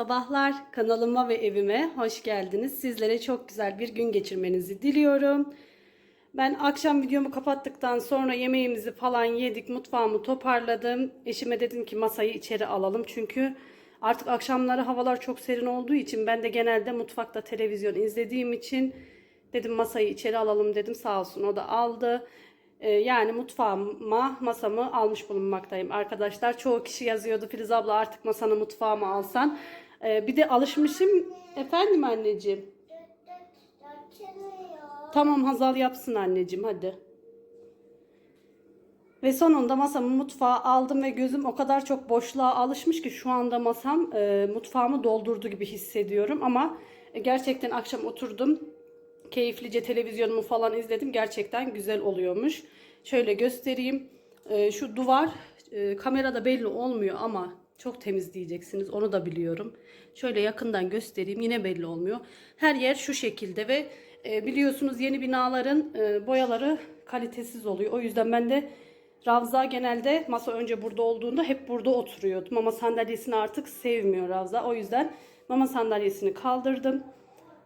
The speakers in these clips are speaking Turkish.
sabahlar. Kanalıma ve evime hoş geldiniz. Sizlere çok güzel bir gün geçirmenizi diliyorum. Ben akşam videomu kapattıktan sonra yemeğimizi falan yedik, mutfağımı toparladım. Eşime dedim ki masayı içeri alalım çünkü artık akşamları havalar çok serin olduğu için ben de genelde mutfakta televizyon izlediğim için dedim masayı içeri alalım dedim. Sağ olsun o da aldı. Ee, yani mutfağıma masamı almış bulunmaktayım arkadaşlar. Çoğu kişi yazıyordu Filiz abla artık masanı mutfağıma alsan. Ee, bir de alışmışım. Efendim anneciğim. Tamam Hazal yapsın anneciğim hadi. Ve sonunda masamı mutfağa aldım ve gözüm o kadar çok boşluğa alışmış ki şu anda masam e, mutfağımı doldurdu gibi hissediyorum. Ama e, gerçekten akşam oturdum keyiflice televizyonumu falan izledim. Gerçekten güzel oluyormuş. Şöyle göstereyim. Ee, şu duvar e, kamerada belli olmuyor ama çok temiz diyeceksiniz. Onu da biliyorum. Şöyle yakından göstereyim. Yine belli olmuyor. Her yer şu şekilde ve e, biliyorsunuz yeni binaların e, boyaları kalitesiz oluyor. O yüzden ben de Ravza genelde masa önce burada olduğunda hep burada oturuyordu. Mama sandalyesini artık sevmiyor Ravza. O yüzden mama sandalyesini kaldırdım.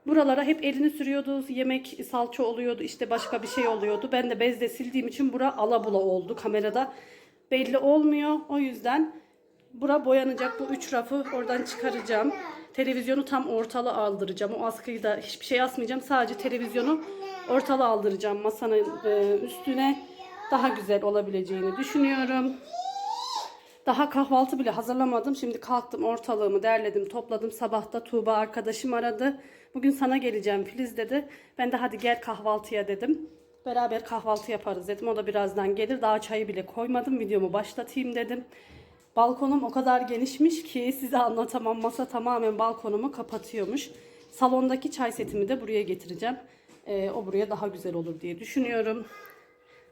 Buralara hep elini sürüyordu. Yemek salça oluyordu. işte başka bir şey oluyordu. Ben de bezle sildiğim için bura alabula oldu. Kamerada belli olmuyor. O yüzden bura boyanacak. Bu üç rafı oradan çıkaracağım. Televizyonu tam ortalı aldıracağım. O askıyı da hiçbir şey asmayacağım. Sadece televizyonu ortalı aldıracağım masanın e, üstüne. Daha güzel olabileceğini düşünüyorum. Daha kahvaltı bile hazırlamadım. Şimdi kalktım ortalığımı derledim topladım. Sabahta Tuğba arkadaşım aradı. Bugün sana geleceğim Filiz dedi. Ben de hadi gel kahvaltıya dedim. Beraber kahvaltı yaparız dedim. O da birazdan gelir. Daha çayı bile koymadım. Videomu başlatayım dedim. Balkonum o kadar genişmiş ki size anlatamam. Masa tamamen balkonumu kapatıyormuş. Salondaki çay setimi de buraya getireceğim. Ee, o buraya daha güzel olur diye düşünüyorum.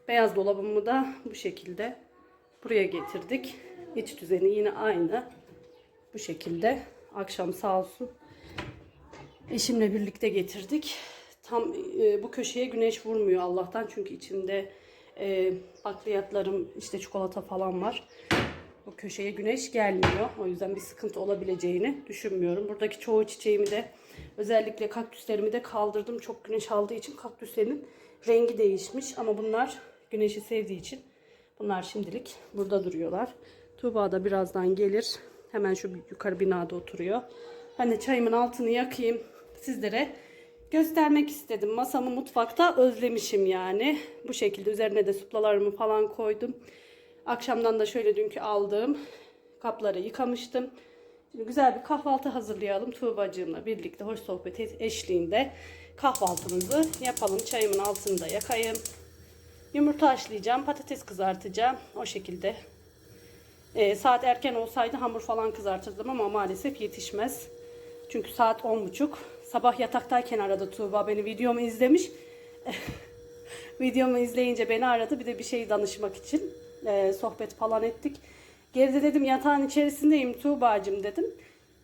Beyaz dolabımı da bu şekilde buraya getirdik. İç düzeni yine aynı. Bu şekilde. Akşam sağ olsun. Eşimle birlikte getirdik. Tam e, bu köşeye güneş vurmuyor Allah'tan. Çünkü içinde e, bakliyatlarım işte çikolata falan var. Bu köşeye güneş gelmiyor. O yüzden bir sıkıntı olabileceğini düşünmüyorum. Buradaki çoğu çiçeğimi de özellikle kaktüslerimi de kaldırdım. Çok güneş aldığı için kaktüslerin rengi değişmiş. Ama bunlar güneşi sevdiği için bunlar şimdilik burada duruyorlar. Tuğba da birazdan gelir. Hemen şu yukarı binada oturuyor. Ben de çayımın altını yakayım. Sizlere göstermek istedim. Masamı mutfakta özlemişim yani. Bu şekilde üzerine de suplalarımı falan koydum. Akşamdan da şöyle dünkü aldığım kapları yıkamıştım. Şimdi güzel bir kahvaltı hazırlayalım. Tuğbacığımla birlikte hoş sohbet eşliğinde kahvaltımızı yapalım. Çayımın altını da yakayım. Yumurta haşlayacağım. Patates kızartacağım. O şekilde. Ee, saat erken olsaydı hamur falan kızartırdım ama maalesef yetişmez. Çünkü saat 10.30. Sabah yataktayken aradı Tuğba beni. Videomu izlemiş. Videomu izleyince beni aradı. Bir de bir şey danışmak için e, sohbet falan ettik. Geride dedim yatağın içerisindeyim Tuğba'cığım dedim.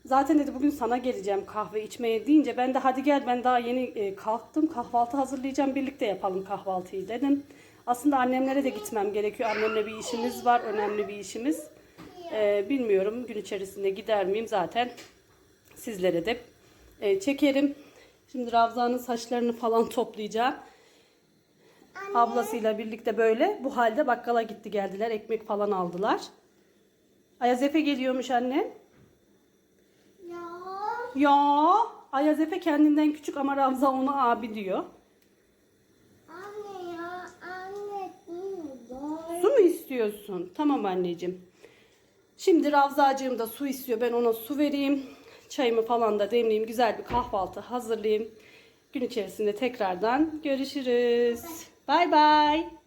Zaten dedi bugün sana geleceğim kahve içmeye deyince ben de hadi gel ben daha yeni e, kalktım kahvaltı hazırlayacağım birlikte yapalım kahvaltıyı dedim. Aslında annemlere de gitmem gerekiyor. Annemle bir işimiz var önemli bir işimiz. E, bilmiyorum gün içerisinde gider miyim zaten sizlere de e, çekerim. Şimdi Ravza'nın saçlarını falan toplayacağım. Ablasıyla birlikte böyle bu halde bakkala gitti geldiler. Ekmek falan aldılar. Ayaz Efe geliyormuş anne. Ya. Ya Ayaz Efe kendinden küçük ama Ravza ona abi diyor. Anne ya. Anne. Su mu istiyorsun? Tamam anneciğim. Şimdi Ravzacığım da su istiyor. Ben ona su vereyim. Çayımı falan da demleyeyim. Güzel bir kahvaltı hazırlayayım. Gün içerisinde tekrardan görüşürüz. Bye bye.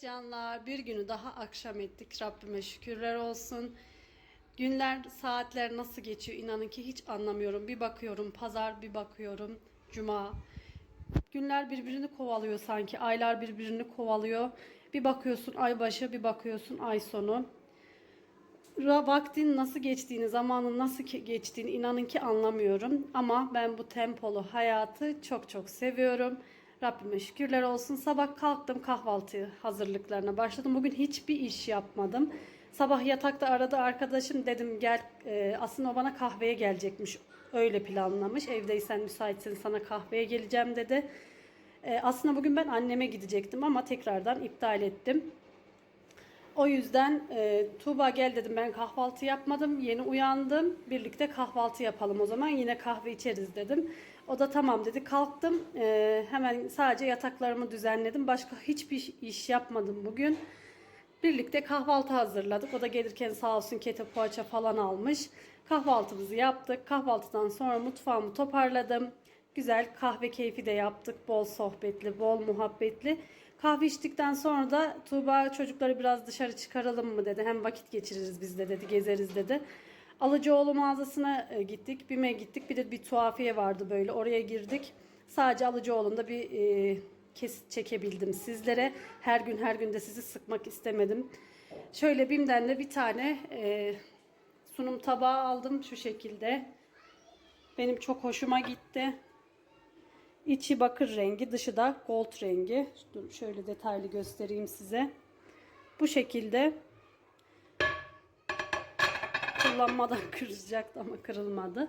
Canlar bir günü daha akşam ettik. Rabbime şükürler olsun. Günler, saatler nasıl geçiyor inanın ki hiç anlamıyorum. Bir bakıyorum pazar, bir bakıyorum cuma. Günler birbirini kovalıyor sanki. Aylar birbirini kovalıyor. Bir bakıyorsun ay başı, bir bakıyorsun ay sonu. Vaktin nasıl geçtiğini, zamanın nasıl geçtiğini inanın ki anlamıyorum. Ama ben bu tempolu hayatı çok çok seviyorum. Rabbime şükürler olsun. Sabah kalktım kahvaltı hazırlıklarına başladım. Bugün hiçbir iş yapmadım. Sabah yatakta aradı arkadaşım dedim gel e, aslında o bana kahveye gelecekmiş. Öyle planlamış. Evdeysen müsaitsin sana kahveye geleceğim dedi. E, aslında bugün ben anneme gidecektim ama tekrardan iptal ettim. O yüzden e, Tuğba gel dedim ben kahvaltı yapmadım. Yeni uyandım. Birlikte kahvaltı yapalım o zaman. Yine kahve içeriz dedim. O da tamam dedi. Kalktım. E, hemen sadece yataklarımı düzenledim. Başka hiçbir iş yapmadım bugün. Birlikte kahvaltı hazırladık. O da gelirken sağ olsun kete poğaça falan almış. Kahvaltımızı yaptık. Kahvaltıdan sonra mutfağımı toparladım. Güzel kahve keyfi de yaptık. Bol sohbetli, bol muhabbetli. Kahve içtikten sonra da Tuğba çocukları biraz dışarı çıkaralım mı dedi. Hem vakit geçiririz biz de dedi, gezeriz dedi. Alıcıoğlu mağazasına e, gittik. BİM'e gittik. Bir de bir tuhafiye vardı böyle. Oraya girdik. Sadece Alıcıoğlu'nda bir e, kesit çekebildim sizlere. Her gün her gün de sizi sıkmak istemedim. Şöyle BİM'den de bir tane e, sunum tabağı aldım şu şekilde. Benim çok hoşuma gitti. İçi bakır rengi, dışı da gold rengi. Dur şöyle detaylı göstereyim size. Bu şekilde kullanmadan kıracaktı ama kırılmadı.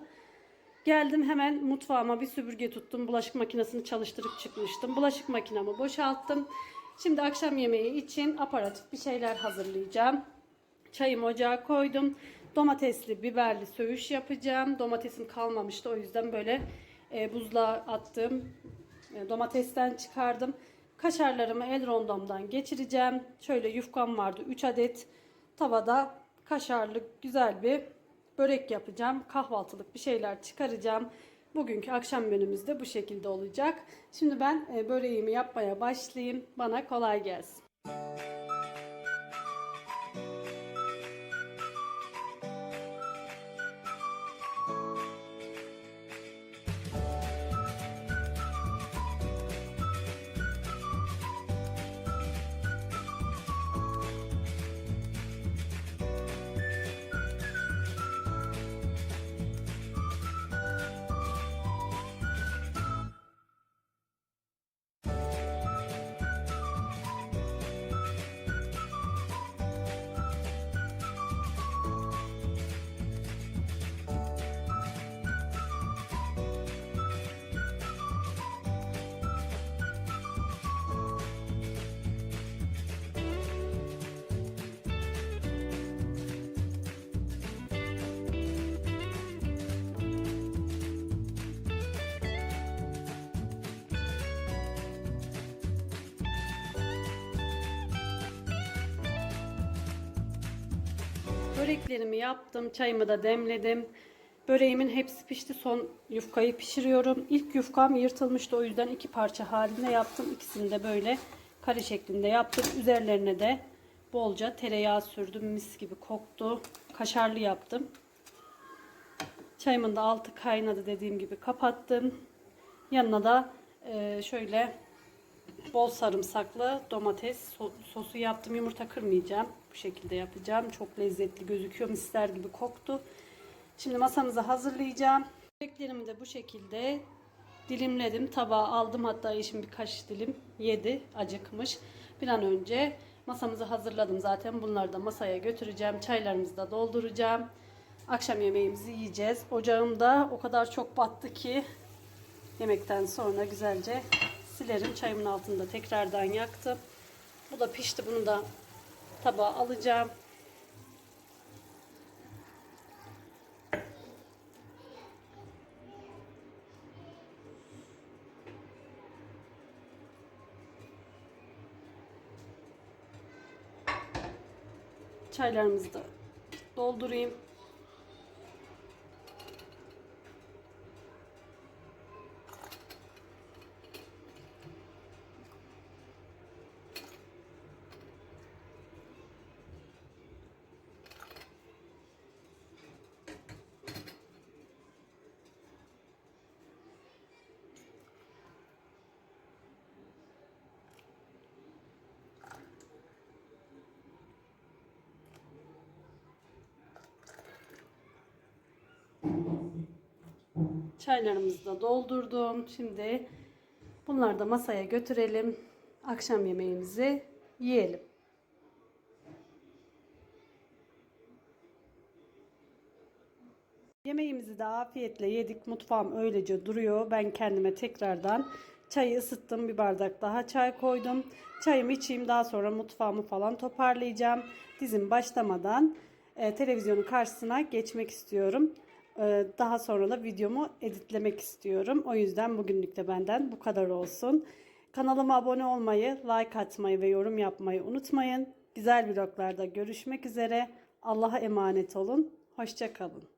Geldim hemen mutfağıma bir süpürge tuttum. Bulaşık makinesini çalıştırıp çıkmıştım. Bulaşık makinamı boşalttım. Şimdi akşam yemeği için aparatif bir şeyler hazırlayacağım. Çayımı ocağa koydum. Domatesli, biberli söğüş yapacağım. Domatesim kalmamıştı o yüzden böyle e, buzluğa attım. E, domatesten çıkardım. Kaşarlarımı el rondomdan geçireceğim. Şöyle yufkam vardı 3 adet. Tavada kaşarlı güzel bir börek yapacağım. Kahvaltılık bir şeyler çıkaracağım. Bugünkü akşam menümüz de bu şekilde olacak. Şimdi ben e, böreğimi yapmaya başlayayım. Bana kolay gelsin. Böreklerimi yaptım. Çayımı da demledim. Böreğimin hepsi pişti. Son yufkayı pişiriyorum. İlk yufkam yırtılmıştı. O yüzden iki parça halinde yaptım. İkisini de böyle kare şeklinde yaptım. Üzerlerine de bolca tereyağı sürdüm. Mis gibi koktu. Kaşarlı yaptım. Çayımın da altı kaynadı dediğim gibi kapattım. Yanına da e, şöyle bol sarımsaklı domates so- sosu yaptım. Yumurta kırmayacağım. Bu şekilde yapacağım. Çok lezzetli gözüküyor. Misler gibi koktu. Şimdi masamızı hazırlayacağım. Böreklerimi de bu şekilde dilimledim. Tabağa aldım. Hatta eşim birkaç dilim yedi. Acıkmış. Bir an önce masamızı hazırladım zaten. Bunları da masaya götüreceğim. Çaylarımızı da dolduracağım. Akşam yemeğimizi yiyeceğiz. Ocağımda o kadar çok battı ki yemekten sonra güzelce silerim. Çayımın altında tekrardan yaktım. Bu da pişti. Bunu da tabağa alacağım. Çaylarımızı da doldurayım. Çaylarımızı da doldurdum. Şimdi bunları da masaya götürelim. Akşam yemeğimizi yiyelim. Yemeğimizi de afiyetle yedik. Mutfağım öylece duruyor. Ben kendime tekrardan çayı ısıttım. Bir bardak daha çay koydum. Çayımı içeyim. Daha sonra mutfağımı falan toparlayacağım. Dizim başlamadan e, televizyonun karşısına geçmek istiyorum. E, daha sonra da videomu editlemek istiyorum. O yüzden bugünlük de benden bu kadar olsun. Kanalıma abone olmayı, like atmayı ve yorum yapmayı unutmayın. Güzel vloglarda görüşmek üzere. Allah'a emanet olun. Hoşçakalın.